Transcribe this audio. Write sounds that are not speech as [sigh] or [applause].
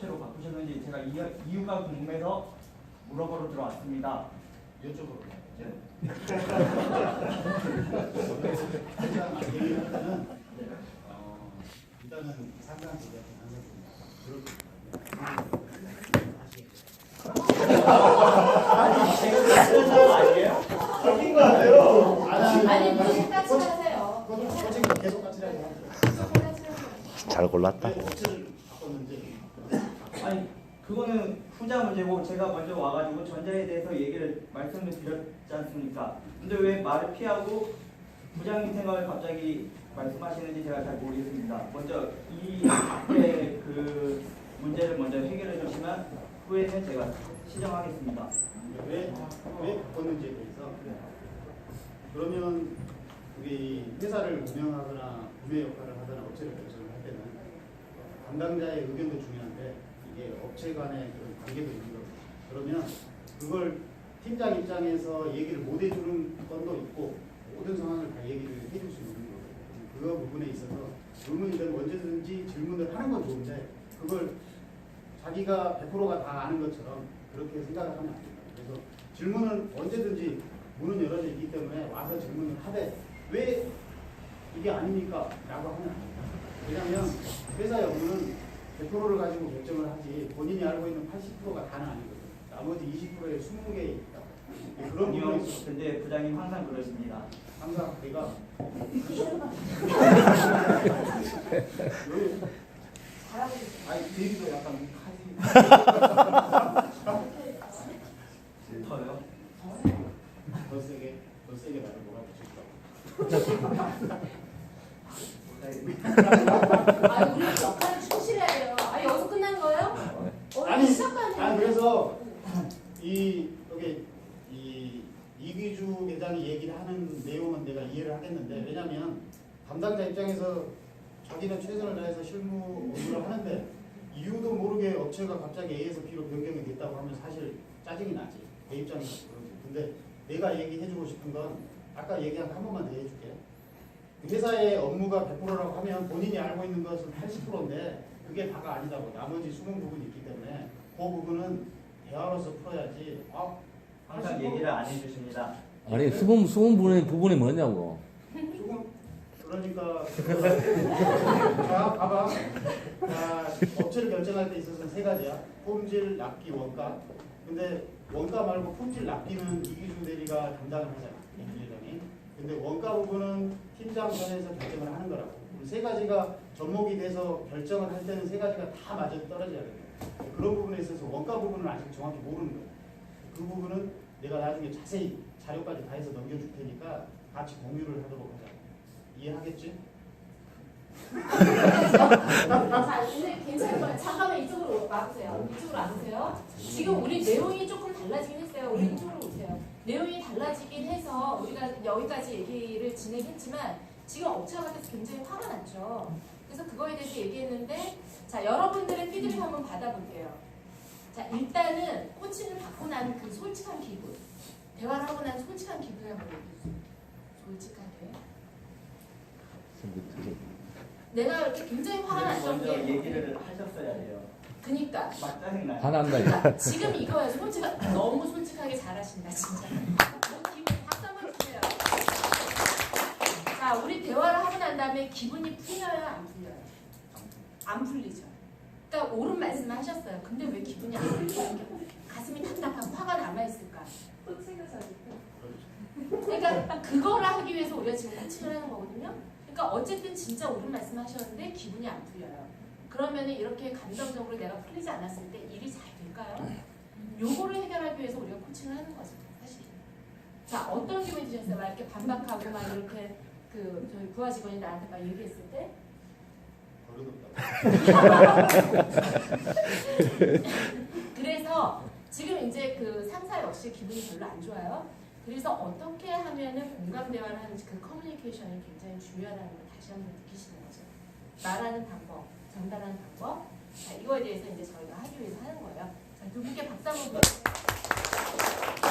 업체로 바꾸셨는지 제가 이, 이유 가 궁금해서 물어보러 들어왔습니다. 이쪽으로 가요. 네. 어, 일단은 상담 얘기하는 항상 아니에요? 바뀐 거 같아요. 아니 무슨 까치 하세요. 솔직히 계속 같이 하죠. 잘 골랐다. 아니 그거는 후자 문제고 제가 먼저 와가지고 전자에 대해서 얘기를 말씀을 드렸지 않습니까? 근데 왜 말을 피하고 부장님 생각을 갑자기 말씀하시는지 제가 잘 모르겠습니다. 먼저 이 앞에 그 문제를 먼저 해결해 주시면 후에는 제가 시정하겠습니다. 왜, 왜 바꿨는지에 대해서 그러면 우리 회사를 운영하거나 구매 역할을 하거나 업체를 결정을 할 때는 담당자의 의견도 중요한데 이게 업체 간의 그런 관계도 있는 거죠. 그러면 그걸 팀장 입장에서 얘기를 못 해주는 건도 있고 모든 상황을 다 얘기를 해줄 수 있는 거예요. 그 부분에 있어서 질문이든 언제든지 질문을 하는 건 좋은데 그걸 자기가 100%가 다 아는 것처럼 그렇게 생각을 하면 안 됩니다. 그래서 질문은 언제든지 문은 열어져 있기 때문에 와서 질문을 하되 왜 이게 아닙니까? 라고 하면 안 됩니다. 왜냐하면 회사의 업무는 100%를 가지고 결정을 하지 본인이 알고 있는 80%가 다는 아니거든요. 나머지 20%의 20개 있다. 그런 있어서 근데 부장님 항상 그러십니다. 항상 내가 있어요. 아니 대리도 약간 하지 더요? 더 세게 더 세게 나를 몰아붙일까 아 우리 역할을 충실해야 돼요. 아 여기서 끝난 거예요? 어 아니, 시작하네. 아니 그래서 이 여기 이 이기주 회장이 얘기를 하는 내용은 내가 이해를 하겠는데 왜냐하면 담당자 입장에서 자기는 최선을 다해서 실무 업무를 하는데 이유도 모르게 업체가 갑자기 A에서 B로 변경이 됐다고 하면 사실 짜증이 나지. 내 입장에서 그러지. 근데 내가 얘기해주고 싶은 건 아까 얘기한 거 한 번만 더 해줄게. 회사의 업무가 100%라고 하면 본인이 알고 있는 것은 80%인데 그게 다가 아니다고. 나머지 숨은 부분이 있기 때문에 그 부분은 대화로서 풀어야지. 아, 항상 80% 얘기를 안 해주십니다. 아니 수분 수분 부분의 부분이 뭐냐고. 조금 그러니까 자 봐봐. 자, 업체를 결정할 때 있어서는 세 가지야. 품질, 납기, 원가. 근데 원가 말고 품질, 납기는 이기준 대리가 담당을 하잖아 이기준 회장이. 근데 원가 부분은 팀장 선에서 결정을 하는 거라고. 그럼 세 가지가 접목이 돼서 결정을 할 때는 세 가지가 다 맞아 떨어져야 돼 그런 부분에 있어서 원가 부분은 아직 정확히 모르는 거야. 그 부분은 내가 나중에 자세히 자료까지 다 해서 넘겨줄 테니까 같이 공유를 하도록 하자 이해하겠지? 자 근데 괜찮을 거예요. 잠깐만 이쪽으로 와보세요. 이쪽으로 와보세요. 지금 우리 내용이 조금 달라지긴 했어요. 우리 이쪽으로 오세요. 내용이 달라지긴 해서 우리가 여기까지 얘기를 진행했지만 지금 업체가 같아서 굉장히 화가 났죠. 그래서 그거에 대해서 얘기했는데 자 여러분들의 피드백 한번 받아볼게요. 자 일단은 코칭을 받고 난그 솔직한 기분 대화를 하고 난 솔직한 기분을 한번 얘기해주세요. 솔직하게 내가 이렇게 굉장히 화가 났던 먼저 게 얘기를 하셨어야 돼요. 그니까 막 짜증나요. 화난다 이거. 자, 지금 이거예요. 솔직하 너무 솔직하게 잘하신다 진짜. 뭐 기분 박수 한번 주세요. 자, 우리 대화를 하고 난 다음에 기분이 풀려요, 안 풀려요? 안 풀리죠. 그러니까 옳은 말씀을 하셨어요. 근데 왜 기분이 안 풀려요? 가슴이 답답하고 화가 남아 있을까? 그러니까 그거를 하기 위해서 우리가 지금 코칭을 하는 거거든요. 그러니까 어쨌든 진짜 옳은 말씀 하셨는데 기분이 안 풀려요. 그러면은 이렇게 감정적으로 내가 풀리지 않았을 때 일이 잘 될까요? 요거를 해결하기 위해서 우리가 코칭을 하는 거죠, 사실. 자, 어떤 기분이 드셨어요? 막 이렇게 반박하고 막 이렇게 그 저희 부하 직원이 나한테 막 얘기했을 때 [laughs] 그래서 지금 이제 그 상사 역시 기분이 별로 안 좋아요. 그래서 어떻게 하면은 공감 대화를 하는지 그 커뮤니케이션이 굉장히 중요하다는 걸 다시 한번 느끼시는 거죠. 말하는 방법, 전달하는 방법. 자, 이거에 대해서 이제 저희가 하기 위해서 하는 거예요. 자, 두 분께 박수 한번 부탁드립니다.